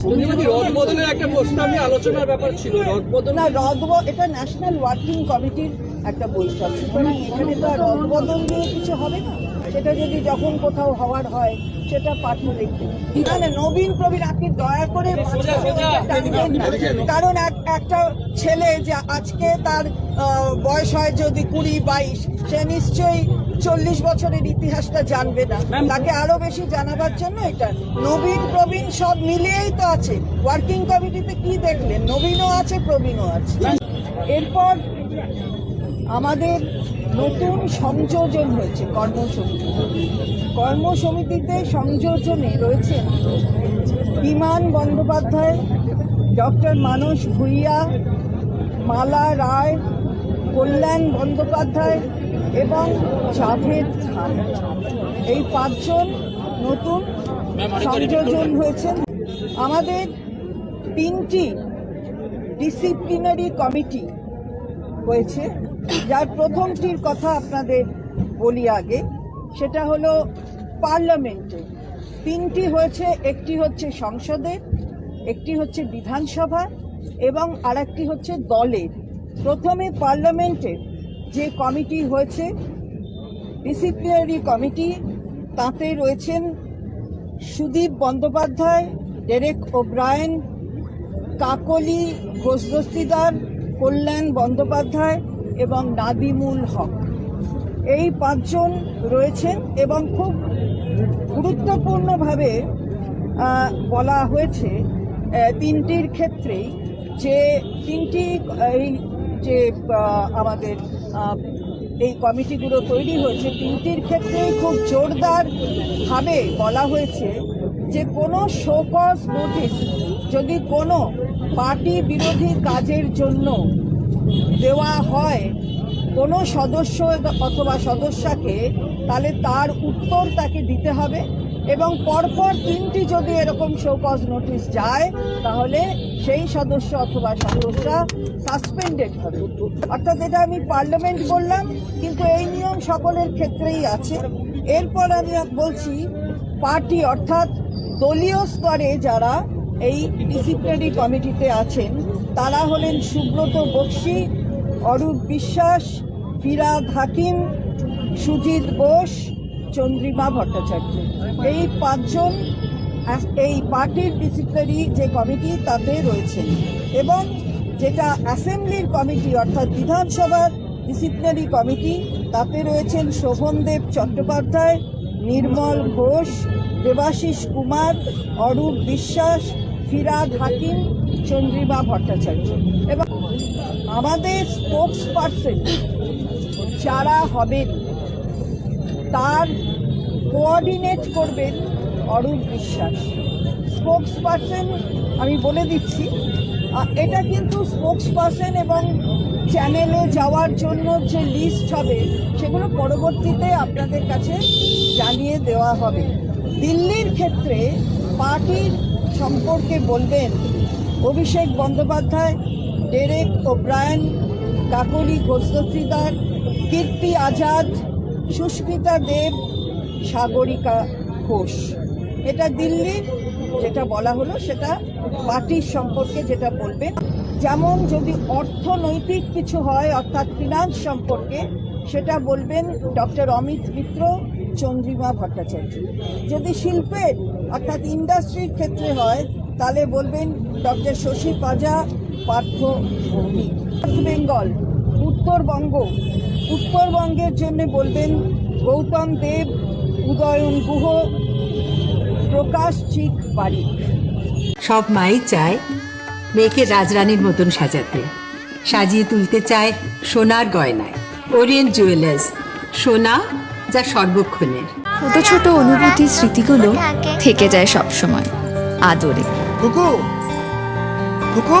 চন্দ্রবাবু একটা প্রস্তাব নিয়ে আলোচনার ব্যাপার ছিল রদ না রদব এটা ন্যাশনাল ওয়ার্কিং কমিটির একটা বৈঠক। সুতরাং এখানে তো আর রদবদল নিয়ে কিছু হবে না। সেটা যদি যখন কোথাও হওয়ার হয় সেটা দেখবে। নবীন প্রবীণ আপনি দয়া করে। কারণ এক- একটা ছেলে যে আজকে তার বয়স হয় যদি কুড়ি বাইশ সে নিশ্চয়ই চল্লিশ বছরের ইতিহাসটা জানবে না। তাকে আরও বেশি জানাবার জন্য এটা। নবীন প্রবীণ সব মিলিয়েই তো আছে। ওয়ার্কিং কমিটিতে কি দেখলেন? নবীনও আছে প্রবীণও আছে। এরপর আমাদের নতুন সংযোজন হয়েছে কর্মসমিতি। কর্মসমিতিতে সংযোজনে রয়েছে বিমান বন্দ্যোপাধ্যায় ডক্টর মানস ভুইয়া মালা রায় কল্যাণ বন্দ্যোপাধ্যায় এবং জাভেদ খান। এই পাঁচজন নতুন সংযোজন হয়েছেন। আমাদের তিনটি ডিসিপ্লিনারি কমিটি হয়েছে। যার প্রথমটির কথা আপনাদের বলি আগে, সেটা হলো পার্লামেন্টে। তিনটি হয়েছে, একটি হচ্ছে সংসদে, একটি হচ্ছে বিধানসভা এবং আরেকটি হচ্ছে দলের। প্রথমে পার্লামেন্টের যে কমিটি হয়েছে, ডিসিপ্লিনারি কমিটি, তাতে রয়েছেন সুদীপ বন্দ্যোপাধ্যায়, ডেরেক ওব্রায়েন, কাকলি ঘোষদস্তিদার কল্যাণ বন্দ্যোপাধ্যায় এবং নাদিমুল হক। এই পাঁচজন রয়েছেন এবং খুব গুরুত্বপূর্ণভাবে বলা হয়েছে তিনটির ক্ষেত্রেই যে তিনটি যে আমাদের এই কমিটিগুলো তৈরি হয়েছে, তিনটির ক্ষেত্রেই খুব জোরদারভাবে বলা হয়েছে যে কোনো শোকজ নোটিশ যদি কোনো পার্টি বিরোধী কাজের জন্য দেওয়া হয় কোনো সদস্য অথবা সদস্যাকে, তাহলে তার উত্তর তাকে দিতে হবে। এবং পরপর তিনটি যদি এরকম শোকজ নোটিশ যায়, তাহলে সেই সদস্য অথবা সদস্যা সাসপেন্ডেড হবে। অর্থাৎ এটা আমি পার্লামেন্ট বললাম, কিন্তু এই নিয়ম সকলের ক্ষেত্রেই আছে। এরপর আমি বলছি পার্টি অর্থাৎ দলীয় স্তরে যারা এই ডিসিপ্লিনারি কমিটিতে আছেন, তারা হলেন সুব্রত বক্সি, অরূপ বিশ্বাস, ফিরাদ হাকিম, সুজিত বোস চন্দ্রিমা ভট্টাচার্য। এই পাঁচজন এই পার্টির ডিসিপ্লিনারি যে কমিটি তাতে রয়েছেন এবং যেটা অ্যাসেম্বলির কমিটি অর্থাৎ বিধানসভার ডিসিপ্লিনারি কমিটি, তাতে রয়েছেন শোভনদেব চট্টোপাধ্যায়, নির্মল ঘোষ, দেবাশিস কুমার, অরূপ বিশ্বাস, ফিরাদ হাকিম, চন্দ্রিমা ভট্টাচার্য। এবং আমাদের স্পোক্স পার্সন যারা হবেন তার কোঅর্ডিনেট করবেন অরূপ বিশ্বাস। স্পোক্স পার্সন আমি বলে দিচ্ছি এটা কিন্তু স্পোক্স পার্সন এবং চ্যানেলে যাওয়ার জন্য যে লিস্ট হবে, সেগুলো পরবর্তীতে আপনাদের কাছে জানিয়ে দেওয়া হবে। দিল্লির ক্ষেত্রে পার্টির সম্পর্কে বলবেন অভিষেক বন্দ্যোপাধ্যায়, ডেরেক ওব্রায়ন, কাকলি ঘোষদস্তিদার কীর্তি আজাদ সুস্মিতা দেব সাগরিকা ঘোষ। এটা দিল্লির যেটা বলা হলো, সেটা পার্টির সম্পর্কে যেটা বলবেন যেমন যদি অর্থনৈতিক কিছু হয়, অর্থাৎ ফিনান্স সম্পর্কে, সেটা বলবেন ডক্টর অমিত মিত্র, চন্দ্রিমা ভট্টাচার্য। যদি শিল্পের অর্থাৎ ইন্ডাস্ট্রির ক্ষেত্রে হয়, তাহলে বলবেন ডক্টর শশী পাজা, পার্থ ভৌমিক। বেঙ্গল, উত্তরবঙ্গ উত্তরবঙ্গের জন্য বলবেন গৌতম দেব উদয়ন গুহ প্রকাশ চিক বাড়ি সব মাই চায় মেয়েকে রাজরানীর মতন সাজাতে। সাজিয়ে তুলতে চায় সোনার গয়নায়। ওরিয়েন্ট জুয়েলার্স সোনা যা সর্বক্ষণের। ছোট ছোট অনুভূতি স্মৃতিগুলো থেকে যায় সব সময় আদরে। কুকু! কুকু!